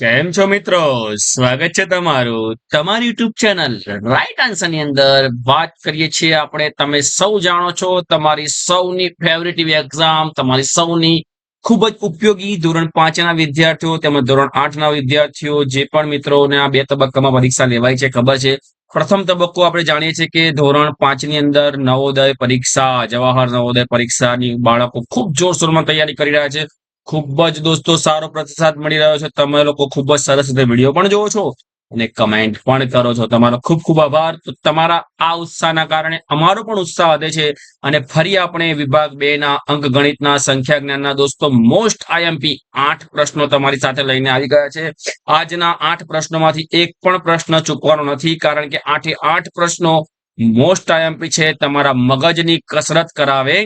કેમ છો મિત્રો? સ્વાગત છે તમારું તમારી યુટ્યુબ ચેનલ રાઈટ આન્સરની અંદર. વાત કરીએ છીએ આપણે, તમે સૌ જાણો છો, તમારી સૌની ફેવરેટ એક્ઝામ તમારી સૌની ખૂબ જ ઉપયોગી ધોરણ પાંચ ના વિદ્યાર્થીઓ તેમજ ધોરણ આઠ ના વિદ્યાર્થીઓ, જે પણ મિત્રોને આ બે તબક્કામાં પરીક્ષા લેવાય છે, ખબર છે? પ્રથમ તબક્કો આપણે જાણીએ છીએ કે ધોરણ પાંચની અંદર નવોદય પરીક્ષા, જવાહર નવોદય પરીક્ષાની બાળકો ખૂબ જોરશોરમાં તૈયારી કરી રહ્યા છે. ખૂબ જ દોસ્તો, સારો પ્રતિસાદ મળી રહ્યો છે. તમે લોકો ખૂબ જ સરસ રીતે વીડિયો પણ જોવો છો અને કમેન્ટ પણ કરો છો. તમારો ખૂબ ખૂબ આભાર. તો તમારા આ ઉત્સાહના કારણે અમારો પણ ઉત્સાહ વધે છે અને ફરી આપણે વિભાગ બે ના અંક ગણિતના સંખ્યા જ્ઞાનના દોસ્તો મોસ્ટ આઈએમપી આઠ પ્રશ્નો તમારી સાથે લઈને આવી ગયા છે. આજના આઠ પ્રશ્નોમાંથી એક પણ પ્રશ્ન ચૂકવાનો નથી કારણ કે આઠે આઠ પ્રશ્નો મોસ્ટ આઈએમપી છે. તમારા મગજની કસરત કરાવે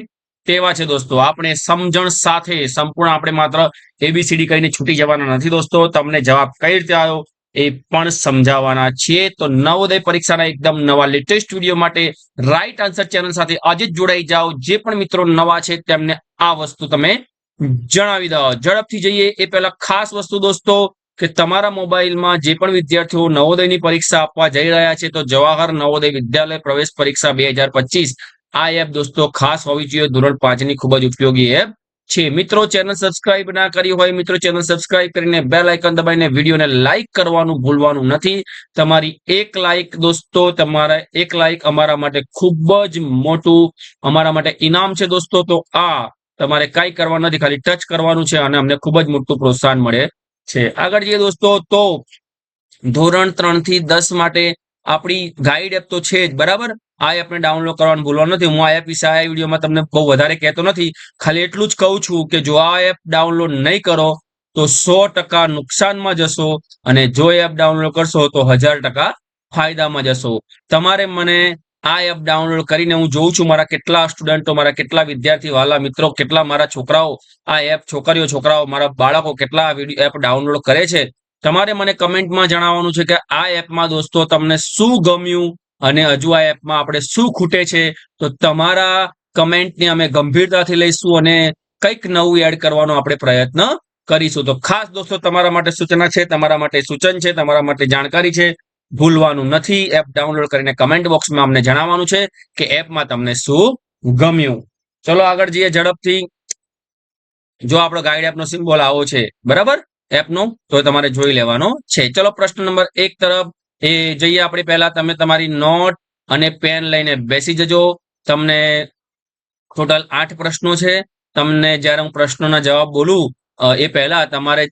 તેવા છે દોસ્તો? આપણે સમજણ સાથે સંપૂર્ણ આપણે માત્ર એબીસીડી કરીને છૂટી જવાના નથી દોસ્તો. તમને જવાબ કઈ રીતે આવ્યો એ પણ સમજાવવાના છીએ. તો નવોદય પરીક્ષાના એકદમ નવા લેટેસ્ટ વીડિયો માટે રાઈટ આન્સર ચેનલ સાથે આજે જોડાઈ જાઓ. જે પણ મિત્રો નવા છે તેમને આ વસ્તુ તમે જણાવી દો. ઝડપથી જઈએ. એ પહેલા ખાસ વસ્તુ દોસ્તો કે તમારા મોબાઈલમાં જે પણ વિદ્યાર્થીઓ નવોદયની પરીક્ષા આપવા જઈ રહ્યા છે તો જવાહર નવોદય વિદ્યાલય પ્રવેશ પરીક્ષા બે આ એપ દોસ્તો ખાસ હોવી જોઈએ. ધોરણ પાંચની ખૂબ જ ઉપયોગી એપ છે. મિત્રો, ચેનલ સબસ્ક્રાઇબ ના કરી હોય, મિત્રો, ચેનલ સબસ્ક્રાઇબ કરીને બેલ આઇકન દબાઈને વિડીયોને લાઇક કરવાનું ભૂલવાનું નથી. તમારી એક લાઇક દોસ્તો, તમારા એક લાઇક અમારા માટે ખૂબ જ મોટું, અમારા માટે ઇનામ છે દોસ્તો. તો આ તમારે કઈ કરવાનું નથી, ખાલી ટચ કરવાનું છે અને અમને ખૂબ જ મોટું પ્રોત્સાહન મળે છે. આગળ જઈએ દોસ્તો. તો ધોરણ ત્રણથી દસ માટે આપણી ગાઈડ એપ તો છે જ, બરાબર? આ એપને ડાઉનલોડ કરવાનું ભૂલવા નથી. હું આ એપ વિશે આ વિડીયોમાં તમને બહુ વધારે કહેતો નથી. ખાલી એટલું જ કહું છું કે જો આ એપ ડાઉનલોડ નહીં કરો, તો સો ટકા નુકસાનમાં જશો અને જો એપ ડાઉનલોડ કરશો, તો હજાર ટકા ફાયદામાં જશો. તમારે મને આ એપ ડાઉનલોડ કરીને હું જોઉં છું, મારા કેટલા સ્ટુડન્ટો મારા કેટલા વિદ્યાર્થી, વાલા મિત્રો, કેટલા મારા છોકરાઓ આ એપ છોકરીઓ, છોકરાઓ, મારા બાળકો કેટલા એપ ડાઉનલોડ કરે છે? તમારે મને કમેન્ટમાં જણાવવાનું છે કે આ એપમાં દોસ્તો તમને શું ગમ્યું? અને હજુ આ એપમાં આપણે શું ખૂટે છે, તો તમારા કમેન્ટને અમે ગંભીરતાથી લઈશું અને કંઈક નવું એડ કરવાનો આપણે પ્રયત્ન કરીશું. તો ખાસ દોસ્તો, તમારા માટે સૂચના છે, તમારા માટે સૂચન છે, તમારા માટે જાણકારી છે, ભૂલવાનું નથી. એપ ડાઉનલોડ કરીને કમેન્ટ બોક્સમાં અમને જણાવવાનું છે કે એપમાં તમને શું ગમ્યું. ચલો આગળ જઈએ ઝડપથી. જો આપણો ગાઈડ એપનો સિમ્બોલ આવો છે, બરાબર? એપનો, તો તમારે જોઈ લેવાનો છે. ચલો પ્રશ્ન નંબર એક તરફ. એ જઈએ આપણે પહેલા, તમે તમારી નોટ અને પેન લઈને બેસી જજો. તમને ટોટલ આઠ પ્રશ્નો છે. તમને જ્યારે હું પ્રશ્નોના જવાબ બોલું એ પહેલા તમારે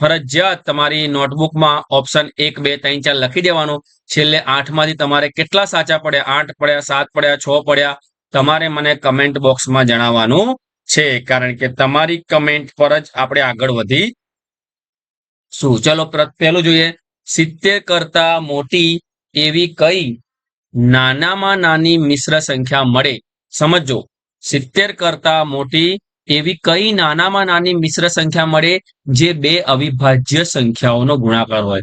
ફરજિયાત તમારી નોટબુકમાં ઓપ્શન એક, બે, ત્રણ, ચાર લખી દેવાનું. છેલ્લે આઠમાંથી તમારે કેટલા સાચા પડ્યા? આઠ પડ્યા, સાત પડ્યા, છ પડ્યા? તમારે મને કમેન્ટ બોક્સમાં જણાવવાનું છે. કારણ કે તમારી કમેન્ટ પર જ આપણે આગળ વધી શું? ચલો પહેલું જોઈએ. સિત્તેર કરતા મોટી એવી કઈ નાનામાં નાની મિશ્ર સંખ્યા મળે? સમજો. સિત્તેર કરતા મોટી એવી કઈ નાનામાં નાની મિશ્ર સંખ્યા મળે? જે બે અવિભાજ્ય સંખ્યાઓનો ગુણાકાર હોય.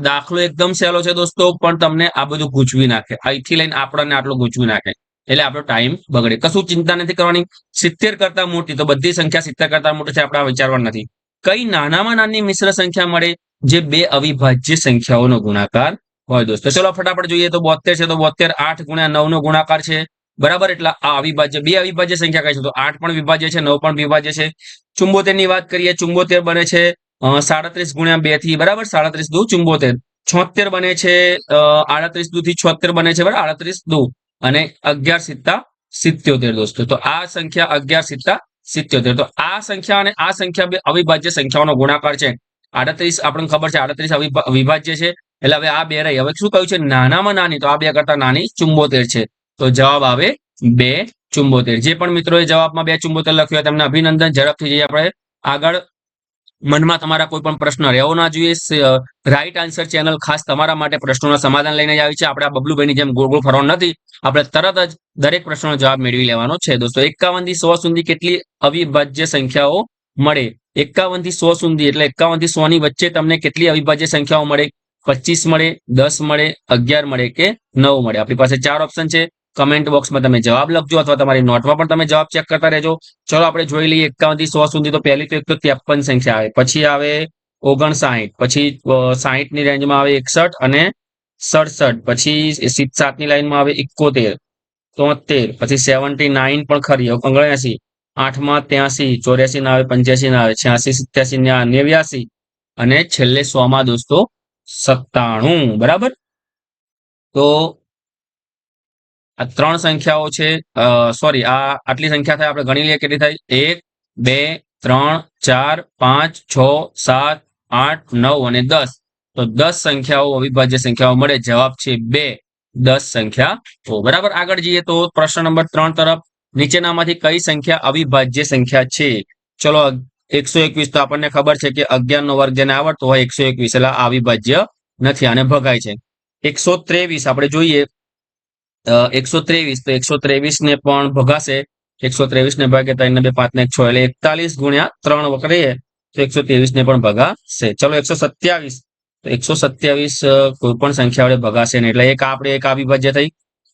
દાખલો એકદમ સહેલો છે દોસ્તો, પણ તમને આ બધું ગૂંચવી નાખે. અહીંથી લઈને આપણને આટલું ગૂંચવી નાખે. એટલે આપણો ટાઈમ બગડે. કશું ચિંતા નથી કરવાની. સિત્તેર કરતા મોટી, તો બધી સંખ્યા સિત્તેર કરતા મોટી છે, આપણે વિચારવાનું નથી. કઈ નાનામાં નાની મિશ્ર સંખ્યા મળે? જે બે અવિભાજ્ય સંખ્યાઓનો ગુણાકાર હોય દોસ્તો. ચલો ફટાફટ જોઈએ તો બોતેર છે તો બોતેર આઠ ગુણ્યા નવ નો ગુણાકાર છે. બરાબર? એટલે આ અવિભાજ્ય, બે અવિભાજ્ય સંખ્યા કઈ છે? તો આઠ પણ વિભાજ્ય છે, નવ પણ વિભાજ્ય છે. ચુંબોતેરની વાત કરીએ, ચુંબોતેર બને છે સાડત્રીસ ગુણ્યા બેથી, બરાબર? સાડત્રીસ દુ ચુંબોતેર. છોતેર બને છે આડત્રીસ દુ થી છોતેર બને છે, બરાબર? આડત્રીસ દુ અને અગિયાર સિત્તા સિત્યોતેર દોસ્તો. તો આ સંખ્યા અગિયાર સિત્તા સિત્યોતેર. તો આ સંખ્યા અને આ સંખ્યા બે અવિભાજ્ય સંખ્યાઓનો ગુણાકાર છે. આડત્રીસ, આપણને ખબર છે આડત્રીસ વિભાજ્ય છે. એટલે હવે આ બે રહી. હવે શું કહ્યું છે? નાનામાં નાની. તો આ બે કરતા નાની ચુંબોતેર છે. તો જવાબ આવે બે ચુંબોતેર. જે પણ મિત્રોએ જવાબમાં બે ચુંબોતેર લખ્યું હોય તેમને અભિનંદન. ઝડપથી જઈએ આપણે. આગળ મનમાં તમારા કોઈ પણ પ્રશ્ન રહેવો ના જોઈએ. રાઈટ આન્સર ચેનલ ખાસ તમારા માટે પ્રશ્નોના સમાધાન લઈને આવી છે. આપણે આ બબલુભાઈની જેમ ગોળ ગોળ ફરવાનું નથી. આપણે તરત જ દરેક પ્રશ્નનો જવાબ મેળવી લેવાનો છે. દોસ્તો એકાવનથી સો સુધી કેટલી અવિભાજ્ય સંખ્યાઓ મળે. એકાવનથી સો સુધી, એટલે એકાવનથી સો ની વચ્ચે તમને કેટલી અવિભાજ્ય સંખ્યાઓ મળે? પચીસ મળે, દસ મળે, અગિયાર મળે કે નવ મળે. આપણી પાસે ચાર ઓપ્શન છે. કમેન્ટ બોક્સમાં તમે જવાબ લખજો અથવા તમારી નોટમાં પણ તમે જવાબ ચેક કરતા રહેજો. ચલો આપણે જોઈ લઈએ એકાવનથી સો સુધી તો પહેલી તો એક તો ત્રેપન સંખ્યા આવે. પછી આવે ઓગણસાઠ. પછી સાહીઠની રેન્જમાં આવે એકસઠ અને સડસઠ. પછી સાતની લાઈનમાં આવે એકોતેર, તોતેર. પછી સેવન્ટી નાઇન પણ ખરી ઓગણ્યાસી આઠમાં ત્યાંસી, ચોર્યાસી ના આવે, પંચ્યાસી ના આવે, છ્યાસી, સિત્યાસી નેવ્યાસી અને છેલ્લે સો માં દોસ્તો સત્તાણું, બરાબર? તો આ ત્રણ સંખ્યાઓ છે સોરી આ આટલી સંખ્યા થાય, આપણે ગણી લઈએ કેટલી થાય? એક, બે, ત્રણ, ચાર, પાંચ, છ, સાત, આઠ, નવ અને દસ. તો દસ સંખ્યાઓ, અવિભાજ્ય સંખ્યાઓ મળે, જવાબ છે બે. દસ સંખ્યા બરાબર? આગળ જઈએ તો પ્રશ્ન નંબર ત્રણ તરફ. નીચેનામાંથી કઈ સંખ્યા અવિભાજ્ય સંખ્યા છે? ચલો, એકસો એકવીસ તો આપણને ખબર છે કે અગિયાર નો વર્ગ જેને આવડતો હોય એકસો એકવીસ, એટલે અવિભાજ્ય નથી, આને ભગાય છે. એકસો ત્રેવીસ આપણે જોઈએ. એકસો ત્રેવીસ તો એકસો ત્રેવીસ ને પણ ભગાશે. એકસો ત્રેવીસ ને ભાગે ત્રણ બે, પાંચ ને છ, એટલે એકતાલીસ ગુણ્યા ત્રણ વખત તો એકસો ત્રેવીસ ને પણ ભગાશે. ચલો, એકસો સત્યાવીસ તો એકસો સત્યાવીસ કોઈ પણ સંખ્યા વડે ભગાશે ને એટલે એક આપણે એક અવિભાજ્ય થઈ.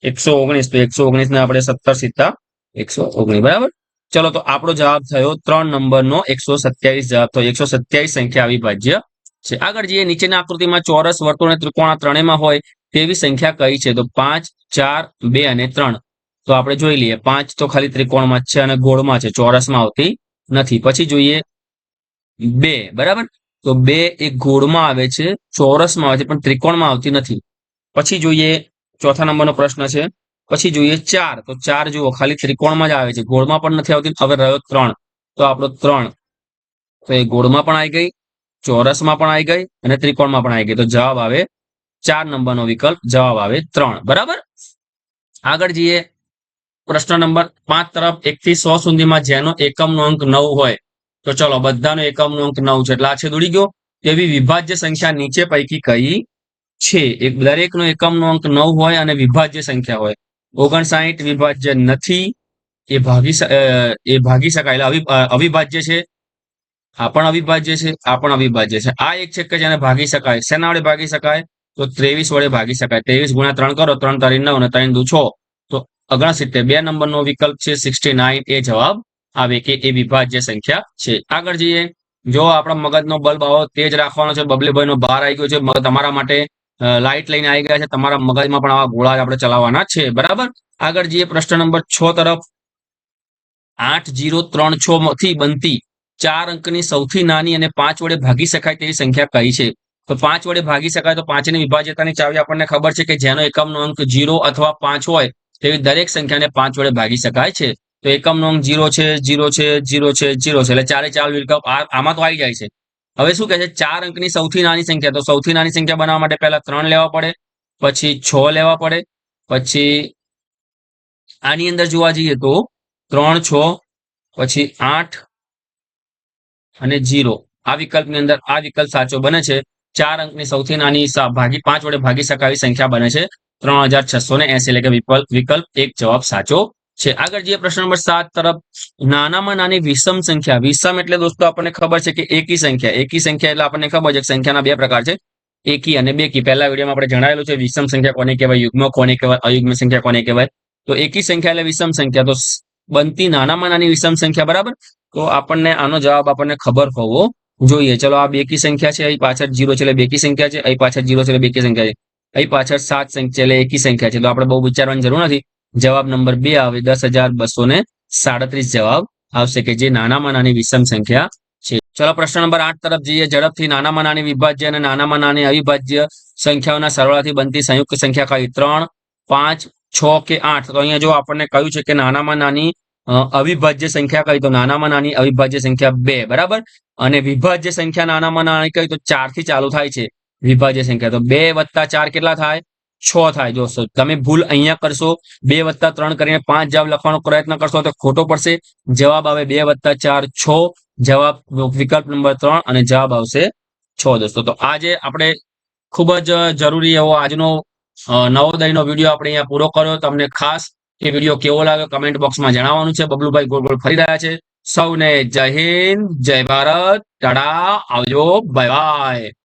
એકસો ઓગણીસ તો એકસો ઓગણીસ ને આપણે સત્તર સીતા એકસો ઓગણીસ, બરાબર? ચલો, તો આપણો જવાબ થયો ત્રણ નંબરનો એકસો સત્યાવીસ જવાબ. થયો એકસો સત્યાવીસ સંખ્યા અવિભાજ્ય છે. આગળ જઈએ, નીચેના આકૃતિમાં ચોરસ વર્તુળ અને ત્રિકોણ ત્રણેયમાં હોય તેવી સંખ્યા કઈ છે? તો પાંચ, ચાર, બે અને ત્રણ. તો આપણે જોઈ લઈએ, પાંચ તો ખાલી ત્રિકોણમાં છે અને ગોળમાં છે. ચોરસમાં આવતી નથી. પછી જોઈએ, બે, બરાબર? તો બે એ ગોળમાં આવે છે, ચોરસમાં આવે છે, પણ ત્રિકોણમાં આવતી નથી. પછી જોઈએ, ચોથા નંબરનો પ્રશ્ન છે. પછી જોઈએ ચાર. તો ચાર જુઓ, ખાલી ત્રિકોણમાં જ આવે છે. ગોળમાં પણ નથી આવતી. હવે રહ્યો ત્રણ. તો આપણો ત્રણ. તો એ ગોળમાં પણ આવી ગઈ, ચોરસમાં પણ આવી ગઈ અને ત્રિકોણમાં પણ આવી ગઈ. તો જવાબ આવે ચાર નંબરનો વિકલ્પ. જવાબ આવે ત્રણ. બરાબર? આગળ જઈએ. પ્રશ્ન નંબર પાંચ તરફ એક થી સો સુધીમાં જેનો એકમનો અંક નવ હોય, તો ચલો બધાનો એકમનો અંક નવ છે. એટલે આ છે દોડી ગયો. તેવી વિભાજ્ય સંખ્યા નીચે પૈકી કઈ છે? એક દરેકનો એકમનો અંક નવ હોય અને વિભાજ્ય સંખ્યા હોય. ઓગણસાઠ વિભાજ્ય નથી, એ ભાગી એ ભાગી શકાય. એટલે અવિભાજ્ય છે. આ પણ અવિભાજ્ય છે, આ પણ અવિભાજ્ય છે. આ એક છે કે જેને ભાગી શકાય. શેના વડે ભાગી શકાય? તો ત્રેવીસ વડે ભાગી શકાય. ત્રેવીસ ગુણ્યા ત્રણ કરો, ત્રણ તારી નવ અને ત્રણ દુ છ. તો ઓગણસિત્તેર. બે નંબરનો વિકલ્પ છે સિક્સટી નાઇન. એ જવાબ આવે કે એ વિભાજ્ય સંખ્યા છે. આગળ જઈએ. જો આપણા મગજનો બલ્બ આવો તેજ રાખવાનો છે. બબલીભાઈ નો બહાર આવી ગયો છે. તમારા માટે લાઇટ લઈને આવી ગયા છે. તમારા મગજમાં પણ આવા ગોળા આપણે ચલાવવાના છે. બરાબર? આગળ જઈએ પ્રશ્ન નંબર છ તરફ. આઠ જીરો ત્રણ છ માંથી બનતી ચાર અંકની સૌથી નાની અને પાંચ વડે ભાગી શકાય તેવી સંખ્યા કઈ છે? તો પાંચ વડે ભાગી શકાય તો પાંચની વિભાજ્યતાની ચાવી આપણને ખબર છે કે જેનો એકમનો અંક જીરો અથવા પાંચ હોય તેવી દરેક સંખ્યાને પાંચ વડે ભાગી શકાય છે. તો એકમનો અંક જીરો છે જીરો છે જીરો છે જીરો છે. એટલે ચારે ચાર વિકલ્પ આમાં તો આવી જાય છે. હવે શું કહે છે? ચાર અંકની સૌથી નાની સંખ્યા. તો સૌથી નાની સંખ્યા બનાવવા માટે પહેલા ત્રણ લેવા પડે, પછી છ લેવા પડે, પછી આની અંદર જોવા જઈએ તો ત્રણ, છ, પછી આઠ અને જીરો. આ વિકલ્પની અંદર આ વિકલ્પ સાચો બને છે. ચાર અંકની સૌથી નાની ભાગી પાંચ વડે ભાગી શકાવી સંખ્યા બને છે. ત્રણ એટલે કે વિકલ્પ વિકલ્પ એક જવાબ સાચો છે. આગળ જે પ્રશ્ન નંબર સાત તરફ, નાનામાં નાની વિષમ સંખ્યા, વિષમ એટલે દોસ્તો આપણને ખબર છે કે એકી સંખ્યા. એકી સંખ્યા એટલે આપણને ખબર છે સંખ્યાના બે પ્રકાર છે. એકી અને બેકી. પહેલા વિડીયોમાં આપણે જણાવેલું છે વિષમ સંખ્યા કોને કહેવાય, યુગ્મ કોને કહેવાય, અયુગ્મ સંખ્યા કોને કહેવાય. તો એકી સંખ્યા એટલે વિષમ સંખ્યા. તો બનતી નાનામાં નાની વિષમ સંખ્યા, બરાબર? તો આપણને આનો જવાબ આપણને ખબર હોવો જોઈએ. ચલો, આ બેકી સંખ્યા છે, અહીં પાછળ જીરો છે એટલે બેકી સંખ્યા છે, અહીં પાછળ જીરો છે એટલે બેકી સંખ્યા છે. અહીં પાછળ સાત સંખ્યા એટલે એકી સંખ્યા છે. તો આપણે બહુ વિચારવાની જરૂર નથી. જવાબ નંબર બે આવે, દસ હજાર બસો ને સાડત્રીસ જવાબ આવશે કે જે નાનામાં નાની વિષમ સંખ્યા છે. ચલો, પ્રશ્ન નંબર આઠ તરફ જઈએ. ઝડપથી નાનામાં નાની વિભાજ્ય અને નાનામાં નાની અવિભાજ્ય સંખ્યાઓના સરવાળાથી બનતી સંયુક્ત સંખ્યા કઈ ત્રણ, પાંચ, છ કે આઠ. તો અહીંયા જો આપણને કહ્યું છે કે નાનામાં નાની અવિભાજ્ય સંખ્યા કઈ તો નાનામાં નાની અવિભાજ્ય સંખ્યા બે, બરાબર? અને વિભાજ્ય સંખ્યા નાનામાં નાની કઈ તો ચારથી ચાલુ થાય છે વિભાજ્ય સંખ્યા. તો બે વત્તા ચાર કેટલા થાય? છ થાય. જોશો તમે ભૂલ અહીંયા કરશો, બે વત્તા ત્રણ કરીને પાંચ જવાબ લખવાનો પ્રયત્ન કરશો તો ખોટો પડશે. જવાબ આવે બે વત્તા ચાર છ, જવાબ વિકલ્પ નંબર ત્રણ અને જવાબ આવશે છ દોસ્તો તો આજે આપણે ખૂબ જ જરૂરી એવો આજનો નવોદયનો વીડિયો આપણે અહીંયા પૂરો કર્યો. તમને ખાસ એ વીડિયો કેવો લાગ્યો કમેન્ટ બોક્સમાં જણાવવાનું છે. બબલુભાઈ ગોળ ગોળ ફરી રહ્યા છે. સૌને જય હિન્દ, જય ભારત. ટાડા આવજો. Bye bye.